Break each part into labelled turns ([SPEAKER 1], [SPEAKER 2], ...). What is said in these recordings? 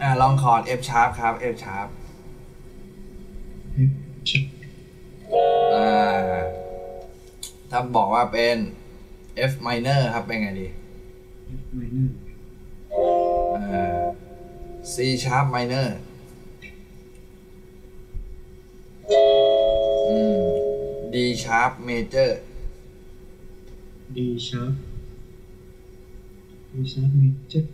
[SPEAKER 1] อ่าลองคอร์ด F sharp ครับ F sharp อ่าถ้าบอกว่าเป็น F minor ครับ เป็นไงดี
[SPEAKER 2] F minor
[SPEAKER 1] อ่า C sharp minor อืม D sharp major
[SPEAKER 2] D sharp D sharp major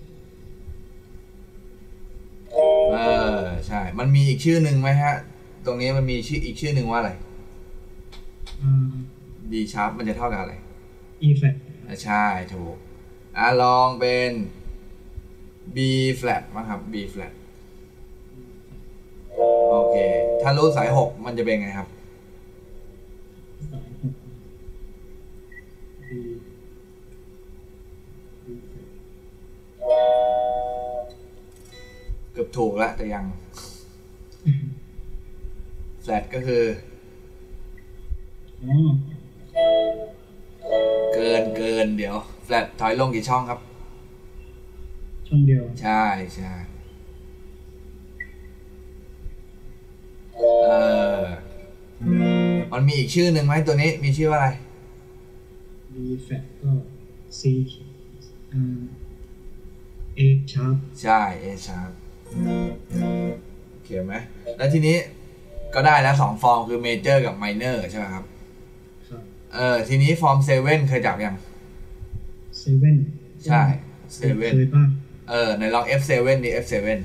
[SPEAKER 1] มันมีอีกชื่อหนึ่งไหมฮะ ตรงนี้มันมีชื่ออีกชื่อหนึ่งว่าอะไร
[SPEAKER 2] อ่า
[SPEAKER 1] D sharp มันจะเท่ากับอะไร
[SPEAKER 2] E flat
[SPEAKER 1] อะใช่ถูกอะลองเป็น B flat มั้งครับ B flat โอเค ถ้ารู้สายหกมันจะเป็นไงครับ
[SPEAKER 2] สายหก D D flat
[SPEAKER 1] เกือบถูกแล้วแต่ยัง flat ก็คือ
[SPEAKER 2] อ๋อ
[SPEAKER 1] เกินเกินเดี๋ยว flat ถอยลงกี่ช่องครับ
[SPEAKER 2] ช่องเดียว
[SPEAKER 1] ใช่ใช่เออ มันมีอีกชื่อหนึ่งไหมตัวนี้มีชื่อว่าอะไร
[SPEAKER 2] D flat ก็ C อ่า A sharp
[SPEAKER 1] ใช่ A sharp โอเคไหม แล้วทีนี้ ก็ได้แล้วสองฟอร์มคือ major กับ minor ใช่ไหมครับ
[SPEAKER 2] ครับ
[SPEAKER 1] เออทีนี้ฟอร์ม seven เคยจับยัง
[SPEAKER 2] seven
[SPEAKER 1] ใช่
[SPEAKER 2] เค
[SPEAKER 1] seven
[SPEAKER 2] ยบ้าง
[SPEAKER 1] เออในลอง F7 ดิ F7
[SPEAKER 2] F seven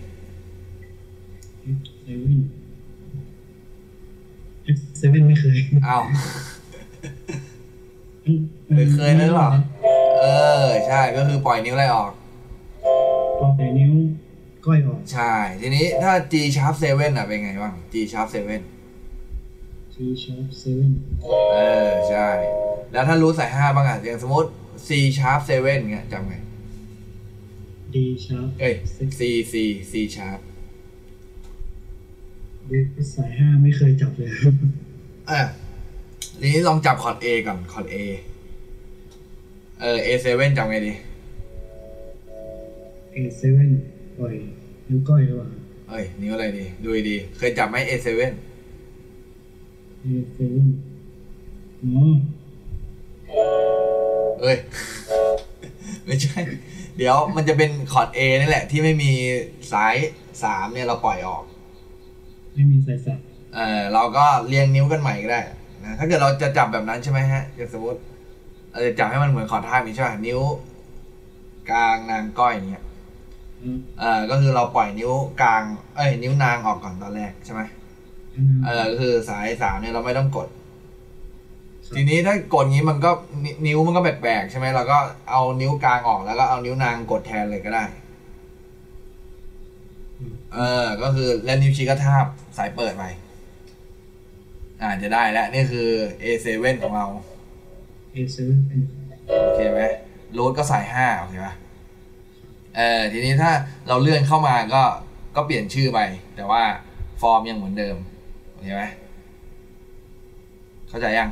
[SPEAKER 2] F seven ไม่เคย
[SPEAKER 1] อ้าวเคยเคยไหมหรือเปล่าเออ ใช่ก็คือปล่อยนิ้วไล่ออก
[SPEAKER 2] ปอกแต่นิ้ว ก้อยออก
[SPEAKER 1] ใช่ ทีนี้ถ้า G sharp 7อะเป็นไงบ้าง G sharp 7
[SPEAKER 2] G sharp seven
[SPEAKER 1] เออ ใช่ แล้วถ้ารู้สายห้าบ้างอะอย่างสมมติ C sharp 7เงี้ยจำไง
[SPEAKER 2] D sharp
[SPEAKER 1] เอ้ย
[SPEAKER 2] six
[SPEAKER 1] C C C sharp
[SPEAKER 2] D สายห้าไม่เคยจับเลย
[SPEAKER 1] อะทีนี้ลองจับคอร์ด A ก่อนคอร์ด A เออ A7 จำไงดี
[SPEAKER 2] A seven ปล่อย นิ้วก้อยหรือเปล่า
[SPEAKER 1] เอ้ยนิ้วอะไรดีดูดีๆเคยจับไหม A7
[SPEAKER 2] A seven อ๋อ
[SPEAKER 1] เอ้ย ไม่ใช่ เดี๋ยวมันจะเป็นคอร์ด A นี่แหละ ที่ไม่มีสายสามเนี่ยเราปล่อยออก
[SPEAKER 2] ไม่มีสายสับ
[SPEAKER 1] เออเราก็เรียงนิ้วกันใหม่ก็ได้นะถ้าเกิดเราจะจับแบบนั้นใช่ไหมฮะอย่างสมมติเราจะจับให้มันเหมือนคอร์ดท่ามีใช่ป่ะนิ้ว กลางนางก้อยอย่างเงี้ย
[SPEAKER 2] อืม
[SPEAKER 1] เออก็คือเราปล่อยนิ้วกลาง เอ้ยนิ้วนางออกก่อนตอนแรกใช่ไหมเออก็คือสายสามเนี่ยเราไม่ต้องกด ทีนี้ถ้ากดงี้มันก็นนิ้วมันก็แปลกๆใช่ไหมเราก็เอานิ้วกลางออกแล้วก็เอานิ้วนางกดแทนเลยก็ได้ เออ ก็คือแล้วนิ้วชี้ก็ทาบสายเปิดไปอ่าจะได้แล้วนี่คือ A7 ของเรา
[SPEAKER 2] A seven เป็น
[SPEAKER 1] โอเคไหมรูทก็ใส่ห้าโอเคปะ เออทีนี้ถ้าเราเลื่อนเข้ามาก็ก็เปลี่ยนชื่อไป แต่ว่าฟอร์มยังเหมือนเดิมโอเคไหมเข้าใจยัง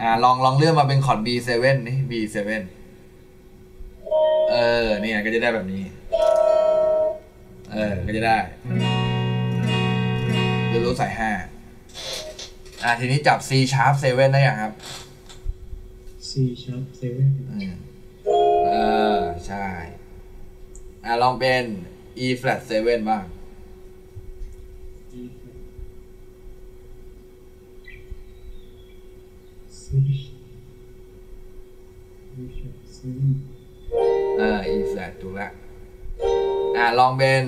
[SPEAKER 1] อ่าลองลองเลื่อนมาเป็นคอร์ด B7 นี่ B7 เออเนี่ยก็จะได้แบบนี้ เออก็จะได้คือรู้ใส่ห้าอ่าทีนี้จับ C sharp 7ได้ยังครับ
[SPEAKER 2] C sharp seven
[SPEAKER 1] อืมเออใช่ อะลองเป็น E flat 7บ้าง เออ E flat ถูกละอะลองเป็น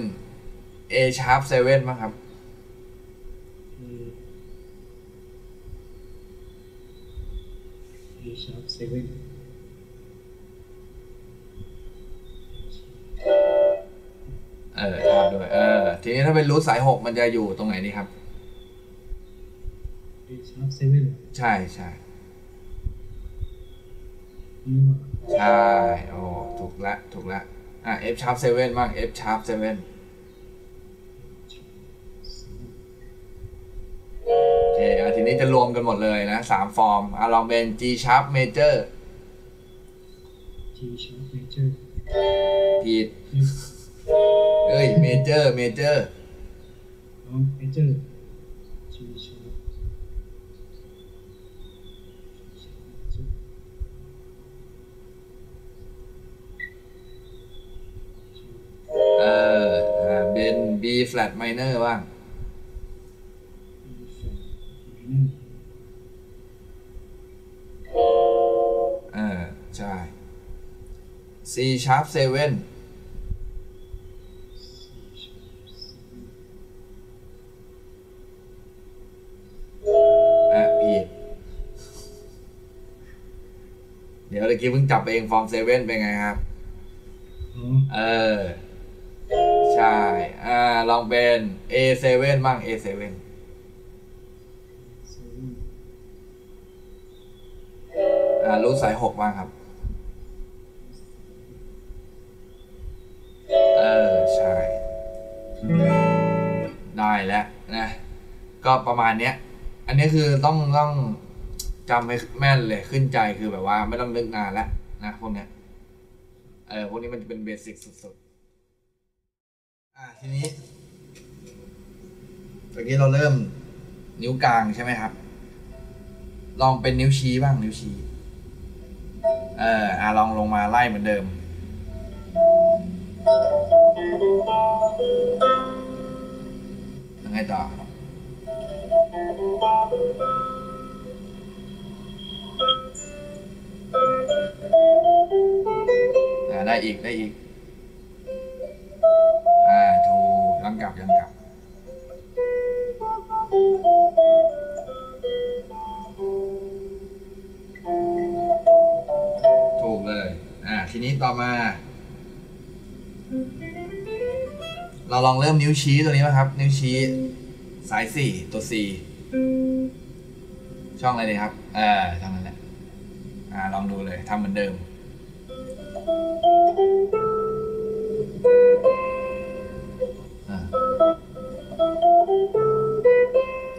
[SPEAKER 1] A sharp 7บ้างครับ
[SPEAKER 2] A sharp
[SPEAKER 1] 7 ทีนี้ถ้าเป็นรูทสาย6มันจะอยู่ตรงไหนดีครับ
[SPEAKER 2] A sharp seven
[SPEAKER 1] ใช่ใช่
[SPEAKER 2] นี่หว่า
[SPEAKER 1] ใช่โอ้ถูกละถูกละอะ F sharp 7บ้าง F sharp 7โอเคอะทีนี้จะรวมกันหมดเลยนะสามฟอร์มอะลองเป็น G sharp major
[SPEAKER 2] G sharp major
[SPEAKER 1] ผิด
[SPEAKER 2] F
[SPEAKER 1] เอ้ยเมเจอร์เมเจอร์
[SPEAKER 2] อ๋อเมเจอร์ G sharp G
[SPEAKER 1] เอออ่าเป็น B flat minor บ้างเออใช่ C sharp 7 กี้เพิ่งจับเองฟอร์มเซเว่นเป็นไงครับ
[SPEAKER 2] อ๋อ
[SPEAKER 1] เออ ใช่ อ่า ลองเป็น A7 บ้าง A7
[SPEAKER 2] เซเว่น
[SPEAKER 1] อ่า รูทสายหกบ้างครับ เออ ใช่ ได้แล้วนะ ก็ประมาณเนี้ย อันนี้คือต้องต้อง จำให้แม่นเลยขึ้นใจคือแบบว่าไม่ต้องนึกนานแล้วนะพวกเนี้ยเออพวกนี้มันจะเป็นเบสิกสุดๆ อ่าทีนี้เมื่อกี้เราเริ่มนิ้วกลางใช่ไหมครับ ลองเป็นนิ้วชี้บ้างนิ้วชี้ เอออะลองลงมาไล่เหมือนเดิม ยังไงต่อ ได้อีกได้อีก อ่าถูกย้อนกลับย้อนกลับ ถูกเลย อ่า ทีนี้ต่อมา เราลองเริ่มนิ้วชี้ตัวนี้ไหมครับ นิ้วชี้สายสี่ตัวสี่ช่องอะไรดีครับ เออช่องนั้นแหละ อ่า ลองดูเลยทำเหมือนเดิม อ่า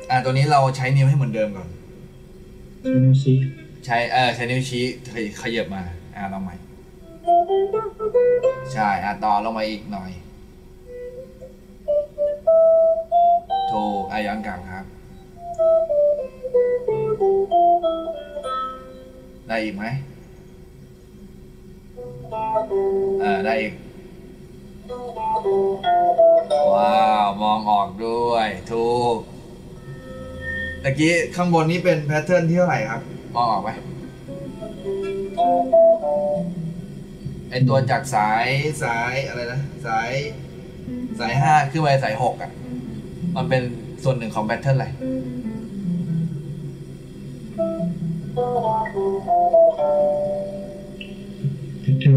[SPEAKER 1] อ่าตัวนี้เราใช้นิ้วให้เหมือนเดิมก่อน
[SPEAKER 2] ใช้นิ้วชี้
[SPEAKER 1] ใช้เออใช้นิ้วชี้ขยขยับมา อ่าลองใหม่ ใช่อะต่อลงมาอีกหน่อยถูกอะย้อนกลับครับ ได้อีกไหม เออได้อีก ว้าว มองออกด้วย ถูกตะกี้ข้างบนนี้เป็นแพทเทิร์นที่เท่าไหร่ครับ มองออกไหมไอตัวจากสายสายอะไรนะ สาย สายห้าขึ้นไปสายหกอะ มันเป็นส่วนหนึ่งของแพทเทิร์นอะไร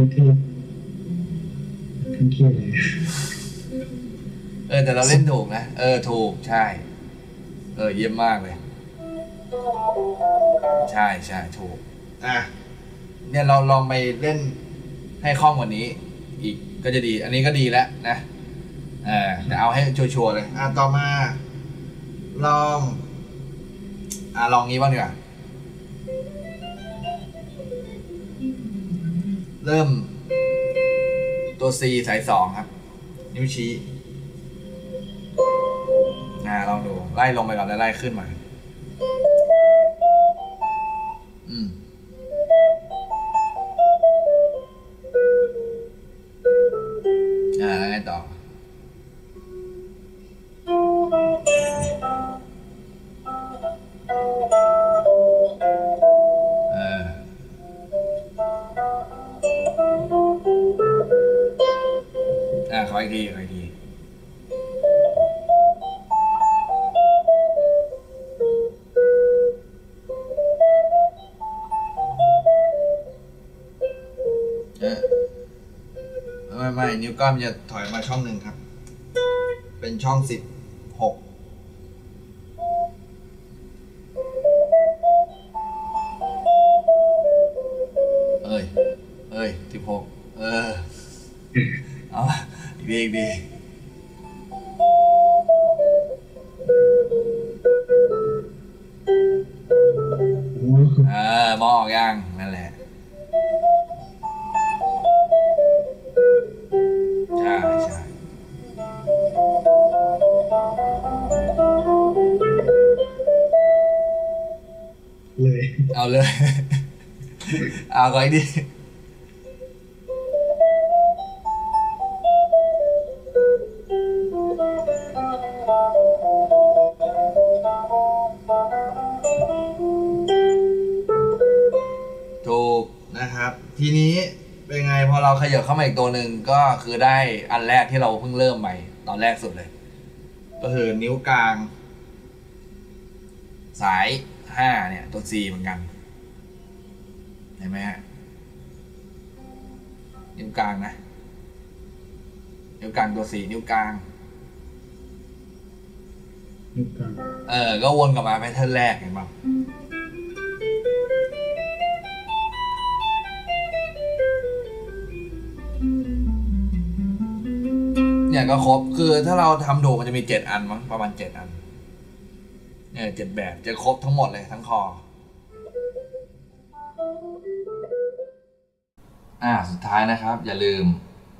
[SPEAKER 2] ทเทิร์นที่ทั้งที่เลย
[SPEAKER 1] เออแต่เราเล่นถูกนะ เออถูกใช่ เออเยี่ยมมากเลย ใช่ใช่ถูก อะ เนี่ยเราลองไปเล่นให้คล่องกว่านี้ อีกก็จะดี อันนี้ก็ดีแล้วนะ เออแต่เอาให้ชัวร์ๆเลย อะต่อมา ลอง อะลองงี้บ้างดีกว่า เริ่ม ตัว C สายสองครับ นิ้วชี้นะลองดู ไล่ลงไปก่อนแล้วไล่ขึ้นมา อืม อ่าขออีกทีขอยดีเออไม่ไม่นิ้วก้อยมันจะถอยมาช่องหนึ่งครับ เป็นช่องสิบ เออมองออกยังนั่นแหละใช่ใช่เลย เอาเลย เอาไว้ดิ ทีนี้เป็นไงพอเราขยับเข้ามาอีกตัวหนึ่งก็คือได้อันแรกที่เราเพิ่งเริ่มใหม่ตอนแรกสุดเลย ก็คือนิ้วกลาง สายห้าเนี่ย ตัว C เหมือนกันเห็นไหมฮะนิ้วกลางนะ นิ้วกลางตัว C นิ้วกลาง
[SPEAKER 2] นิ้วกลาง
[SPEAKER 1] เออ ก็วนกลับมาแพทเทิร์นแรกเห็นป่ะ เนี่ยก็ครบคือถ้าเราทำถูมันจะมีเจ็ดอันมั้งประมาณเจ็ดอันเนี่ยเจ็ดแบบจะครบทั้งหมดเลยทั้งคอ อ่าสุดท้ายนะครับ อย่าลืม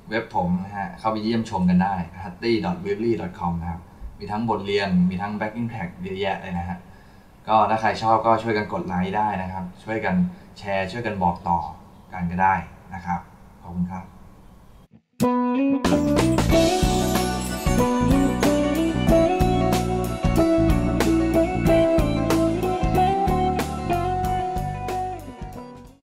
[SPEAKER 1] เว็บผมนะฮะ เข้าไปเยี่ยมชมกันได้ h u t t y w e b l y c o m นะครับ มีทั้งบทเรียนมีทั้ง backing track เยอะแยะเลยนะฮะ ก็ถ้าใครชอบก็ช่วยกันกดไลค์ได้นะครับ ช่วยกันแชร์ช่วยกันบอกต่อกันก็ได้นะครับ ขอบคุณครับ Thank you.